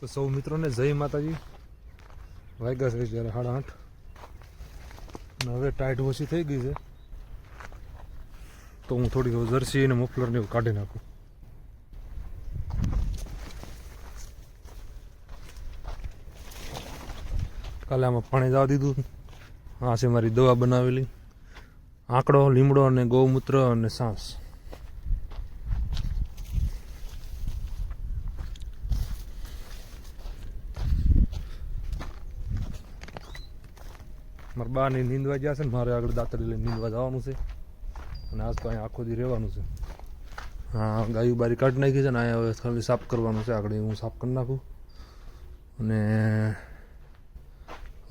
તો સૌ મિત્રોને જય માતાજી. વાગ્યા છે જ્યારે સાડા આઠ. હવે ટાઈટ ઓછી થઈ ગઈ છે. તો હું થોડી જર્સી અને મફલર ને એવું કાઢી નાખું. કાલે આમાં પાણી જવા દીધું આ છે મારી દવા બનાવેલી. આંકડો, લીમડો અને ગૌમૂત્ર અને સાસ. મારા બા ને નીંદવા ગયા છે ને મારે આગળ દાતરી લઈને નીંદવા જવાનું છે. અને આજ તો અહીંયા આખો દી રહેવાનું છે. હા, ગાયું બારી કાઢી નાખી છે ને અહીંયા હવે ખાલી સાફ કરવાનું છે. આગળ હું સાફ કરી નાખું. અને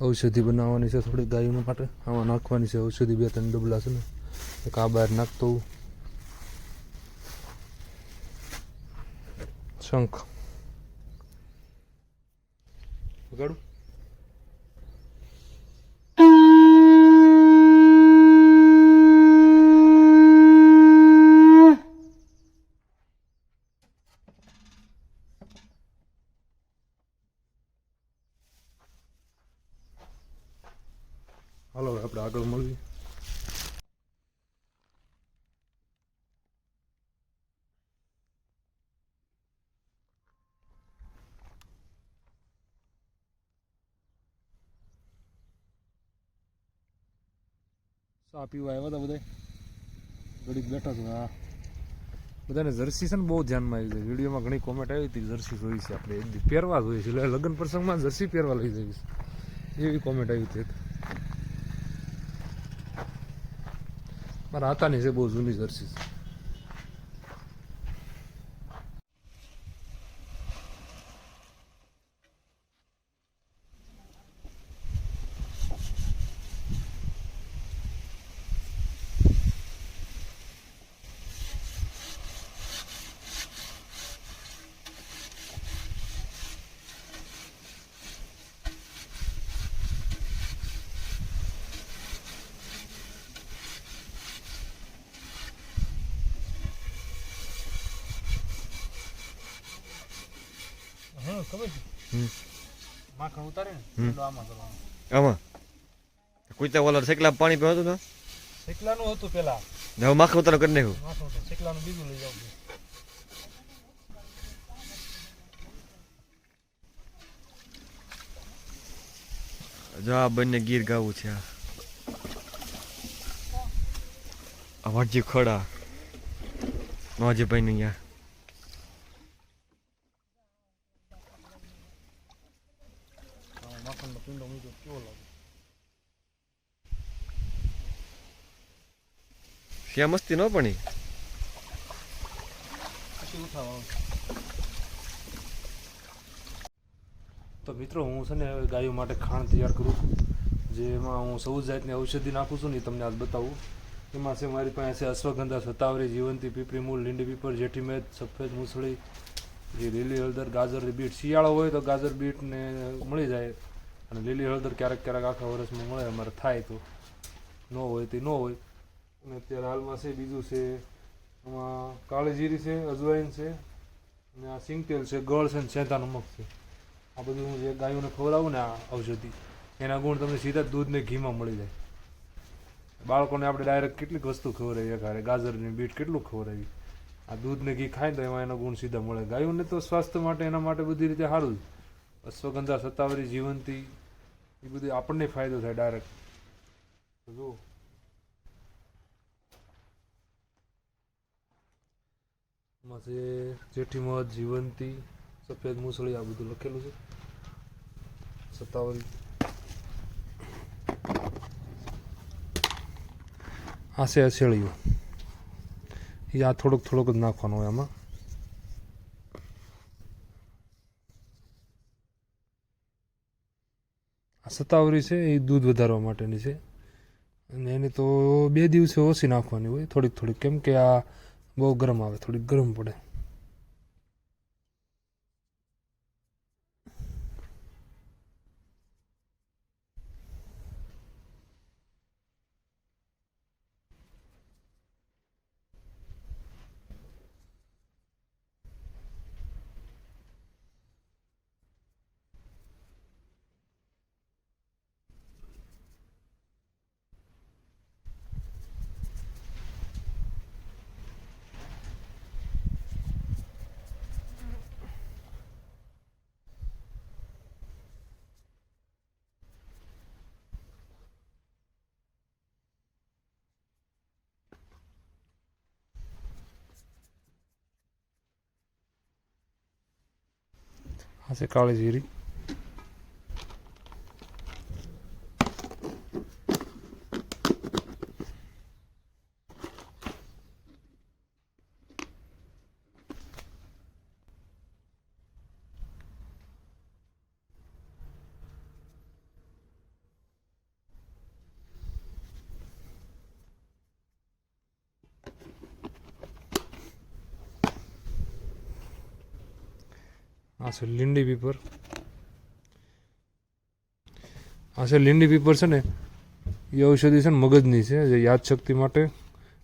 ઔષધિ બનાવવાની છે થોડી ગાયોના માટે. આમાં નાખવાની છે ઔષધિ બે ત્રણ ડબલા છે ને. એક આ બહાર નાખતો. શંખ. વગાડું હાલો હવે આપણે આગળ મળીએ ચા પીવા આવ્યા હતા બધા ઘડીક બેઠા છું, હા. બધાને જર્સી છે ને બહુ ધ્યાનમાં આવી છે વિડીયોમાં ઘણી કોમેન્ટ આવી હતી, જર્સી જોઈ છે આપણે. એક પહેરવા જોઈએ છે. એટલે લગ્ન પ્રસંગમાં જર્સી પહેરવા લઈ જઈશ એવી કોમેન્ટ આવી હતી મારા હાથાની છે બહુ જૂની જર્સી છે. ખબર છે? માખણ ઉતારે ને આમાં કરવાનું. આમાં? કુચા ઓલા શેકલા પાણી પીવાનું હતું શેકલાનું હતું પેલા. ને હવે માખણ ઉતારો કરી નાખ્યું. માખણ હતું શેકલાનું બીજું લઈ જાવ જો આ બંને ગીર ગાવું છે આ. વાટજી ખડા. નવાજીભાઈ નું અહીંયા. ત્યાં મસ્તી ન પણ તો મિત્રો હું છે ને હવે ગાયો માટે ખાણ તૈયાર કરું છું. જેમાં હું સૌ જાતની ઔષધિ નાખું છું ને તમને આજ બતાવું. એમાં છે મારી પાસે છે અશ્વગંધા સતાવરી જીવંતી પીપરી મૂળ લીંડી પીપર જેઠી મેદ સફેદ મૂસળી જે લીલી હળદર ગાજર બીટ. શિયાળો હોય તો ગાજર બીટ ને મળી જાય. અને લીલી હળદર ક્યારેક ક્યારેક આખા વર્ષમાં મળે, અમારે થાય તો. ન હોય તે ન હોય. અને અત્યારે હાલમાં છે બીજું છે, આમાં કાળી જીરી છે, અજવાઈન છે, અને આ સિંગતેલ છે, ગળ છે ને સેંધા નમક છે. આ બધું હું જે ગાયોને ખવડાવું ને આ ઔષધિ, એના ગુણ તમને સીધા દૂધને ઘીમાં મળી જાય. બાળકોને આપણે ડાયરેક્ટ કેટલીક વસ્તુ ખવડાવીએ ઘરે, ગાજરની બીટ કેટલું ખવડાવી આ દૂધ ને ઘી ખાય તો એમાં એનો ગુણ સીધા મળે. ગાયોને તો સ્વાસ્થ્ય માટે, એના માટે બધી રીતે સારું અશ્વગંધા સત્તાવરી જીવંતી એ બધું આપણને ફાયદો થાય ડાયરેક્ટ જો એમાં જેઠી મધ જીવંતી, સફેદ મૂસળી, આ બધું લખેલું છે. સત્તાવન. આ છે અસેળિયું એ આ થોડુંક થોડુંક જ નાખવાનું હોય આમાં. સત્તાવરી છે, એ દૂધ વધારવા માટેની છે. અને એને તો બે દિવસે ઓછી નાખવાની હોય, થોડીક થોડીક. કેમ કે આ બહુ ગરમ આવે, થોડીક ગરમ પડે. આ છે કાળી આ છે લીંડી પીપર. આ છે લીંડી પીપર છે ને, એ ઔષધિ છે ને મગજની છે, જે યાદશક્તિ માટે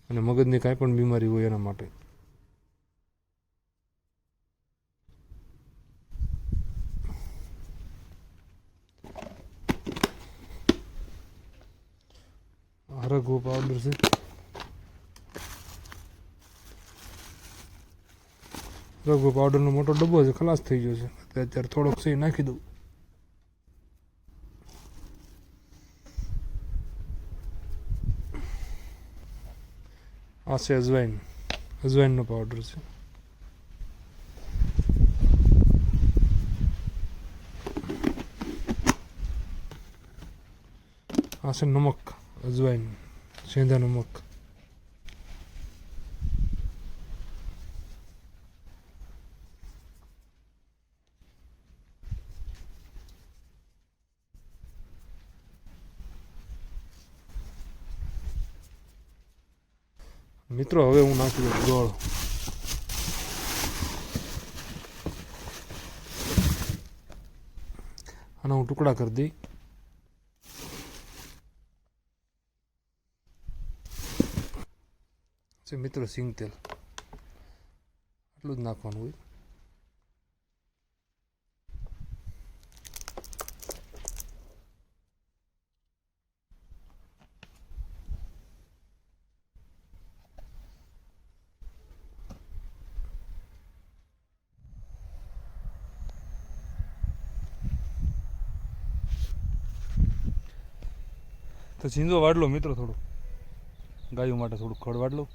અને મગજની કાંઈ પણ બીમારી હોય એના માટે. હરગવો પાવડર છે. રઘુ પાવડરનો મોટો ડબ્બો છે, ખલાસ થઈ ગયો છે. અત્યારે થોડોક સહી નાખી દઉં. આ છે અજવાઈન. અજવાઈનનો પાવડર છે. આ છે નમક, અજવાઈન. સેંધા નમક. મિત્રો હવે હું નાખી દઉં ગોળ આના હું ટુકડા કરી દઈ મિત્રો સિંગ તેલ આટલું જ નાખવાનું હોય તો ઝીંઝો વાડલો મિત્રો થોડું. ગાયો માટે થોડું ખડ વાડલો.